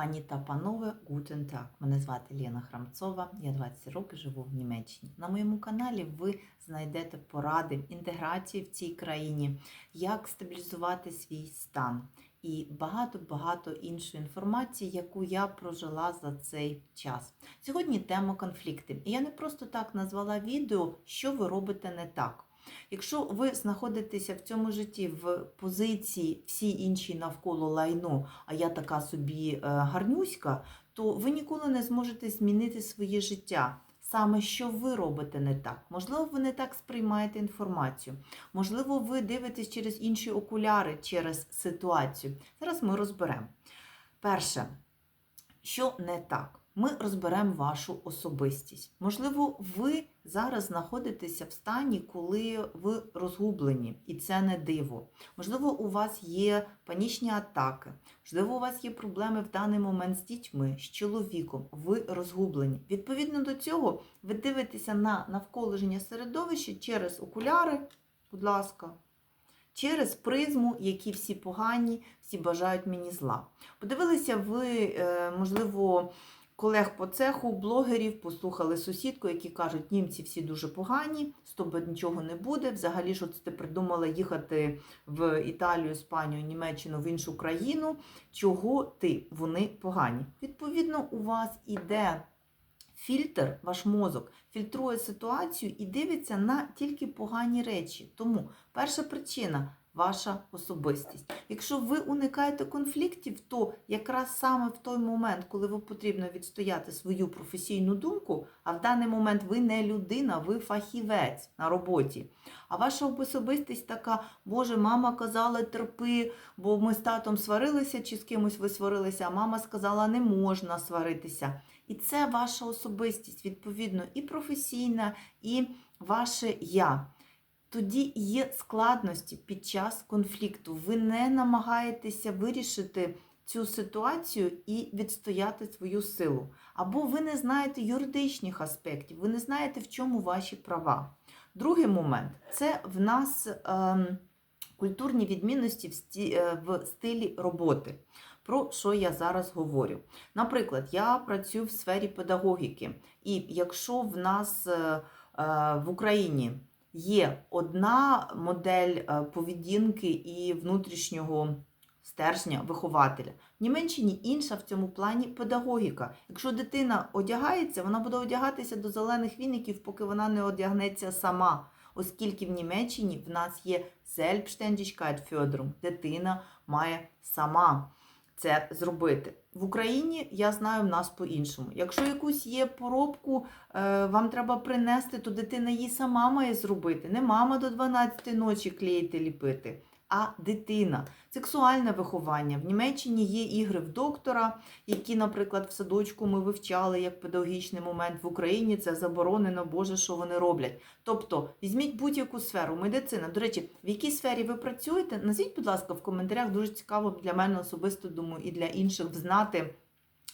Пані та панове, гутен так. Мене звати Лена Храмцова, я 20 років живу в Німеччині. На моєму каналі ви знайдете поради інтеграції в цій країні, як стабілізувати свій стан і багато-багато іншої інформації, яку я прожила за цей час. Сьогодні тема конфлікти. І я не просто так назвала відео, що ви робите не так. Якщо ви знаходитеся в цьому житті в позиції всі інші навколо лайно, а я така собі е, гарнюська, то ви ніколи не зможете змінити своє життя. Саме що ви робите не так. Можливо, ви не так сприймаєте інформацію. Можливо, ви дивитесь через інші окуляри, через ситуацію. Зараз ми розберемо. Перше, що не так. Ми розберемо вашу особистість. Можливо, ви зараз знаходитеся в стані, коли ви розгублені, і це не диво. Можливо, у вас є панічні атаки, можливо, у вас є проблеми в даний момент з дітьми, з чоловіком, ви розгублені. Відповідно до цього, ви дивитеся на навколишнє середовище через окуляри, будь ласка. Через призму, які всі погані, всі бажають мені зла. Подивилися ви, е, можливо, колег по цеху, блогерів, послухали сусідку, які кажуть, німці всі дуже погані, з тобою нічого не буде. Взагалі, що ти придумала їхати в Італію, Іспанію, Німеччину, в іншу країну. Чого ти? Вони погані. Відповідно, у вас іде фільтр, ваш мозок, фільтрує ситуацію і дивиться на тільки погані речі. Тому перша причина. Ваша особистість. Якщо ви уникаєте конфліктів, то якраз саме в той момент, коли ви потрібно відстояти свою професійну думку, а в даний момент ви не людина, ви фахівець на роботі. А ваша особистість така, Боже, мама казала терпи, бо ми з татом сварилися чи з кимось ви сварилися, а мама сказала, не можна сваритися. І це ваша особистість, відповідно, і професійна, і ваше я тоді є складності під час конфлікту. Ви не намагаєтеся вирішити цю ситуацію і відстояти свою силу. Або ви не знаєте юридичних аспектів, ви не знаєте, в чому ваші права. Другий момент це в нас е, культурні відмінності в, сті, е, в стилі роботи. Про що я зараз говорю? Наприклад, я працюю в сфері педагогіки, і якщо в нас е, е, в Україні є одна модель е, поведінки і внутрішнього стержня вихователя. В Німеччині інша в цьому плані педагогіка. Якщо дитина одягається, вона буде одягатися до зелених віників, поки вона не одягнеться сама. Оскільки в Німеччині в нас є Selbstständigkeit-Förderung. дитина має сама це зробити. В Україні я знаю в нас по-іншому. Якщо якусь є поробку, е, вам треба принести, то дитина її сама має зробити. Не мама до 12 ночі клеїти ліпити, а дитина. Сексуальне виховання. В Німеччині є ігри в доктора, які, наприклад, в садочку ми вивчали як педагогічний момент. В Україні це заборонено, Боже, що вони роблять. Тобто, візьміть будь-яку сферу, медицина. До речі, в якій сфері ви працюєте? Назвіть, будь ласка, в коментарях. Дуже цікаво для мене особисто думаю, і для інших знати.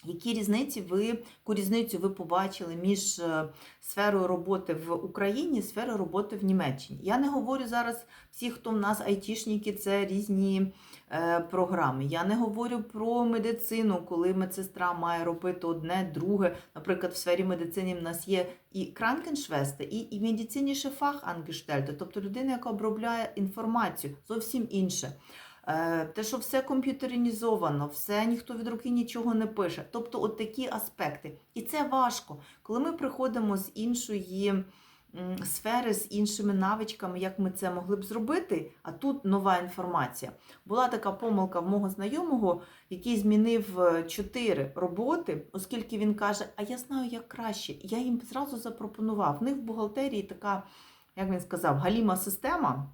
Які різниці ви, яку різницю ви побачили між е, сферою роботи в Україні і сферою роботи в Німеччині? Я не говорю зараз всі, хто в нас айтішники, це різні е, програми. Я не говорю про медицину, коли медсестра має робити одне, друге. Наприклад, в сфері медицини в нас є і кранкеншвести, і, і медициніше фахангештельте, тобто людина, яка обробляє інформацію, зовсім інше. Е, те, що все комп'ютеринізовано, все ніхто від руки нічого не пише. Тобто, от такі аспекти. І це важко. Коли ми приходимо з іншої сфери, з іншими навичками, як ми це могли б зробити, а тут нова інформація. Була така помилка в мого знайомого, який змінив е, чотири роботи, оскільки він каже: А я знаю, як краще. Я їм зразу запропонував. В них в бухгалтерії така, як він сказав, галіма система.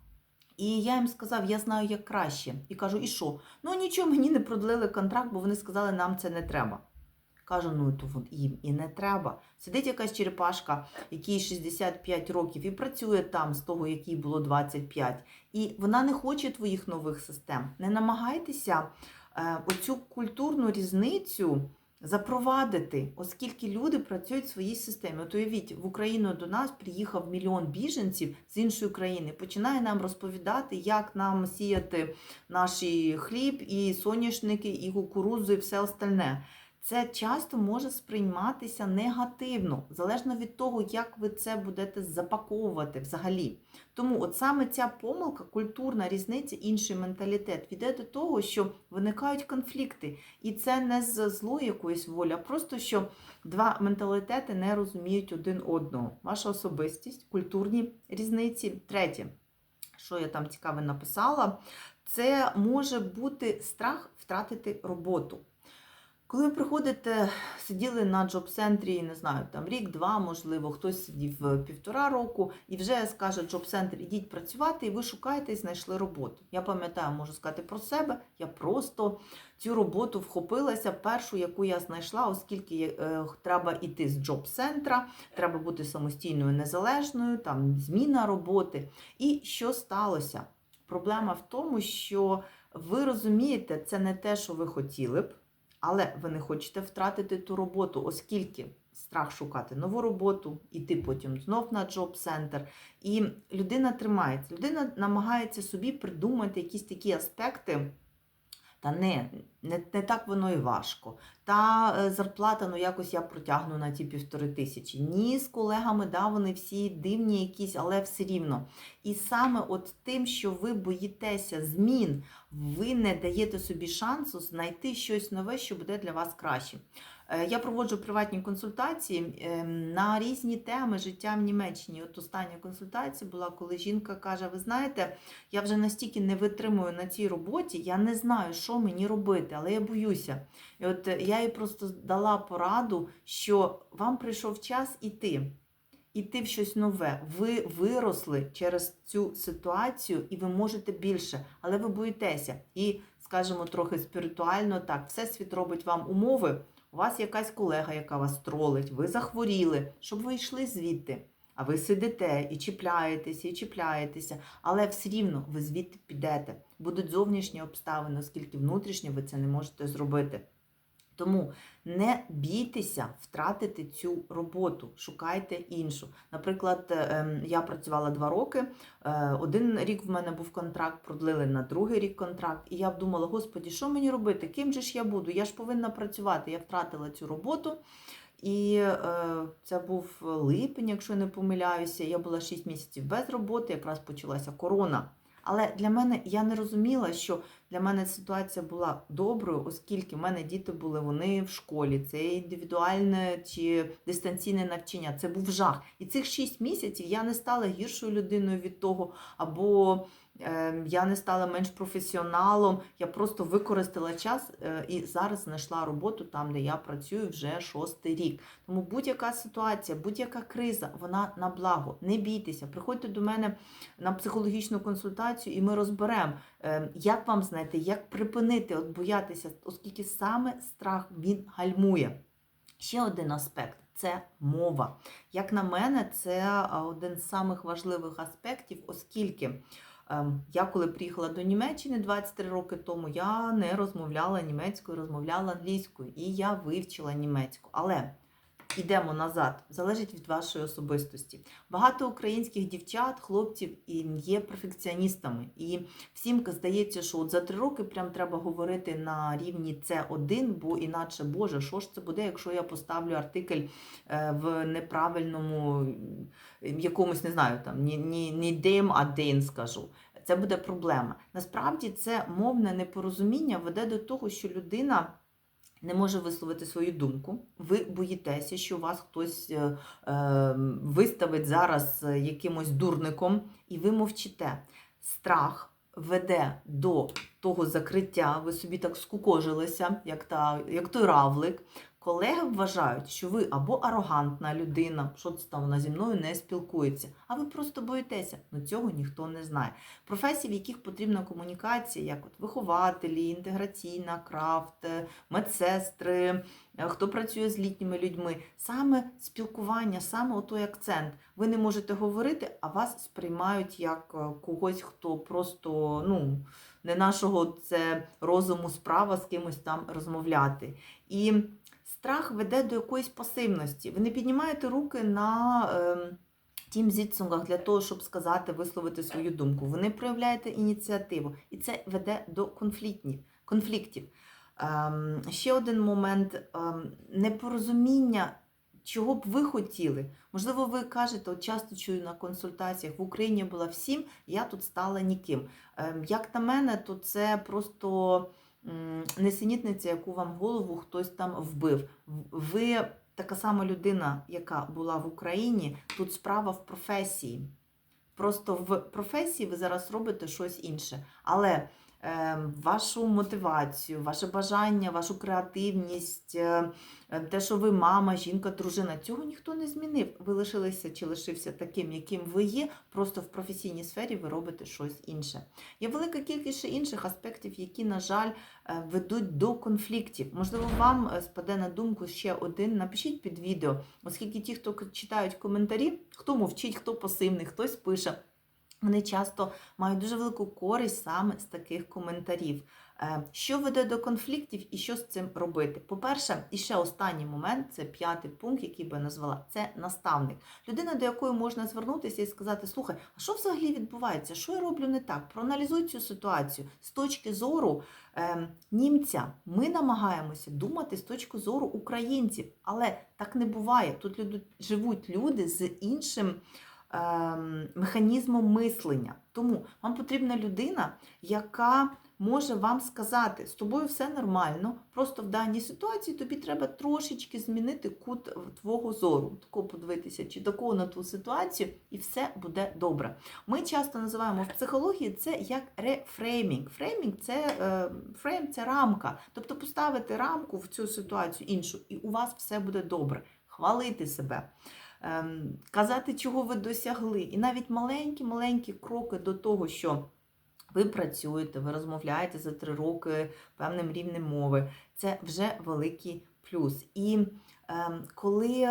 І я їм сказав, я знаю, як краще. І кажу, і що? Ну нічого, мені не продлили контракт, бо вони сказали, нам це не треба. Кажу, ну то їм і не треба. Сидить якась черепашка, якій 65 років, і працює там з того, якій було 25. І вона не хоче твоїх нових систем. Не намагайтеся е, оцю культурну різницю запровадити, оскільки люди працюють в своїй системі. От уявіть, в Україну до нас приїхав мільйон біженців з іншої країни, починає нам розповідати, як нам сіяти наш хліб, і соняшники, і кукурудзу, і все остальне. Це часто може сприйматися негативно, залежно від того, як ви це будете запаковувати взагалі. Тому от саме ця помилка, культурна різниця, інший менталітет веде до того, що виникають конфлікти. І це не з злої якоїсь волі, а просто що два менталітети не розуміють один одного. Ваша особистість, культурні різниці. Третє, що я там цікаве написала, це може бути страх втратити роботу. Коли ви приходите, сиділи на джоб-центрі, не знаю, там рік-два, можливо, хтось сидів е, півтора року, і вже скаже джоб-центр, ідіть працювати, і ви шукаєте і знайшли роботу. Я пам'ятаю, можу сказати про себе. Я просто цю роботу вхопилася, першу, яку я знайшла, оскільки е, треба йти з джоб-центра, треба бути самостійною, незалежною, там зміна роботи. І що сталося? Проблема в тому, що ви розумієте, це не те, що ви хотіли б. Але ви не хочете втратити ту роботу, оскільки страх шукати нову роботу, іти потім знов на джоб-центр. І людина тримається. Людина намагається собі придумати якісь такі аспекти. Та не, не, не так воно і важко. Та е, зарплата, ну якось я протягну на ті півтори тисячі. Ні, з колегами, да, вони всі дивні якісь, але все рівно. І саме от тим, що ви боїтеся змін, ви не даєте собі шансу знайти щось нове, що буде для вас краще. Е, Я проводжу приватні консультації ем, на різні теми життя в Німеччині. От остання консультація була, коли жінка каже: Ви знаєте, я вже настільки не витримую на цій роботі, я не знаю, що мені робити, але я боюся. І от е, я їй просто дала пораду, що вам прийшов час іти. Іти в щось нове. Ви виросли через цю ситуацію і ви можете більше, але ви боїтеся. І, скажімо, трохи спіритуально так, всесвіт робить вам умови. У вас якась колега, яка вас тролить, ви захворіли, щоб ви йшли звідти. А ви сидите і чіпляєтеся, і чіпляєтеся, але все рівно ви звідти підете. Будуть зовнішні обставини, оскільки внутрішньо ви це не можете зробити. Тому не бійтеся втратити цю роботу, шукайте іншу. Наприклад, ем, я працювала два роки, е, один рік в мене був контракт, продлили на другий рік контракт, і я думала, господі, що мені робити? Ким же ж я буду? Я ж повинна працювати. Я втратила цю роботу. І е, це був липень, якщо не помиляюся. Я була 6 місяців без роботи, якраз почалася корона. Але для мене я не розуміла, що для мене ситуація була доброю, оскільки в мене діти були вони в школі. Це індивідуальне чи дистанційне навчання. Це був жах. І цих 6 місяців я не стала гіршою людиною від того, або я не стала менш професіоналом. Я просто використала час е, і зараз знайшла роботу там, де я працюю вже шостий рік. Тому будь-яка ситуація, будь-яка криза, вона на благо. Не бійтеся, приходьте до мене на психологічну консультацію, і ми розберемо, е, як вам знайти, як припинити от боятися, оскільки саме страх він гальмує. Ще один аспект це мова. Як на мене, це один з самих важливих аспектів, оскільки ем, я коли приїхала до Німеччини 23 роки тому, я не розмовляла німецькою, розмовляла англійською, і я вивчила німецьку. Але Ідемо назад, залежить від вашої особистості. Багато українських дівчат, хлопців є перфекціоністами. І всім здається, що от за три роки прям треба говорити на рівні С1, бо іначе, Боже, що ж це буде, якщо я поставлю артикль е, в неправильному якомусь, не знаю, там ні, ні, ні дим, а дин скажу. Це буде проблема. Насправді це мовне непорозуміння веде до того, що людина не може висловити свою думку. Ви боїтеся, що вас хтось е, е, виставить зараз е, якимось дурником, і ви мовчите. Страх веде до того закриття, ви собі так скукожилися, як, та, як той равлик. Колеги вважають, що ви або арогантна людина, що це там вона зі мною не спілкується, а ви просто боїтеся. Ну цього ніхто не знає. Професії, в яких потрібна комунікація, як от вихователі, інтеграційна, крафт, медсестри, е, хто працює з літніми людьми, саме спілкування, саме отой акцент. Ви не можете говорити, а вас сприймають як е, когось, хто просто ну, не нашого це розуму справа з кимось там розмовляти. І Страх веде до якоїсь пасивності. Ви не піднімаєте руки на ем, тім зіцунгах для того, щоб сказати, висловити свою думку. Ви не проявляєте ініціативу. І це веде до конфліктів. Ем, ще один момент ем, непорозуміння, чого б ви хотіли. Можливо, ви кажете, от часто чую на консультаціях, в Україні була всім, я тут стала ніким. Як на мене, то це просто несенітниця, яку вам голову хтось там вбив. Ви така сама людина, яка була в Україні, тут справа в професії. Просто в професії ви зараз робите щось інше. Але вашу мотивацію, ваше бажання, вашу креативність, е, те, що ви мама, жінка, дружина, цього ніхто не змінив. Ви лишилися чи лишився таким, яким ви є. Просто в професійній сфері ви робите щось інше. Є велика кількість інших аспектів, які, на жаль, е, ведуть до конфліктів. Можливо, вам е, спаде на думку ще один. Напишіть під відео, оскільки ті, хто читають коментарі, хто мовчить, хто пасивний, хтось пише. Вони часто мають дуже велику користь саме з таких коментарів. Е, Що веде до конфліктів і що з цим робити? По-перше, і ще останній момент це п'ятий пункт, який би я назвала це наставник. Людина, до якої можна звернутися і сказати: слухай, а що взагалі відбувається? Що я роблю не так? Проаналізуй цю ситуацію з точки зору е, німця. Ми намагаємося думати з точки зору українців, але так не буває. Тут люди, живуть люди з іншим механізмом мислення. Тому вам потрібна людина, яка може вам сказати, з тобою все нормально, просто в даній ситуації тобі треба трошечки змінити кут твого зору, тако подивитися, чи такого на ту ситуацію, і все буде добре. Ми часто називаємо в психології це як рефреймінг. Фреймінг це е, фрейм це рамка. Тобто поставити рамку в цю ситуацію іншу, і у вас все буде добре. Хвалити себе ем, казати, чого ви досягли. І навіть маленькі-маленькі кроки до того, що ви працюєте, ви розмовляєте за три роки певним рівнем мови, це вже великий плюс. І ем, коли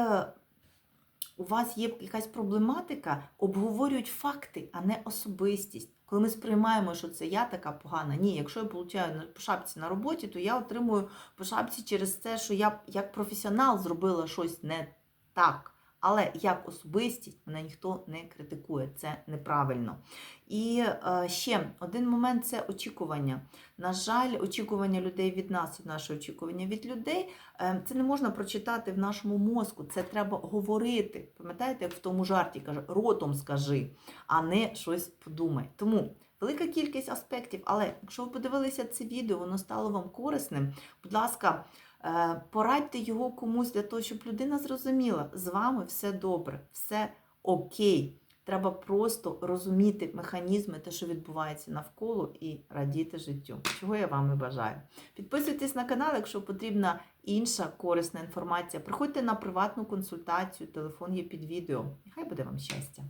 у вас є якась проблематика, обговорюють факти, а не особистість. Коли ми сприймаємо, що це я така погана, ні, якщо я получаю по шапці на роботі, то я отримую по шапці через те, що я як професіонал зробила щось не так. Але як особистість мене ніхто не критикує, це неправильно. І е, ще один момент це очікування. На жаль, очікування людей від нас, наше очікування від людей, е, це не можна прочитати в нашому мозку. Це треба говорити. Пам'ятаєте, як в тому жарті каже, ротом скажи, а не щось подумай. Тому велика кількість аспектів. Але якщо ви подивилися це відео, воно стало вам корисним. Будь ласка. Е, Порадьте його комусь для того, щоб людина зрозуміла, з вами все добре, все окей. Треба просто розуміти механізми, те, що відбувається навколо, і радіти життю. Чого я вам і бажаю. Підписуйтесь на канал, якщо потрібна інша корисна інформація. Приходьте на приватну консультацію, телефон є під відео. Нехай буде вам щастя!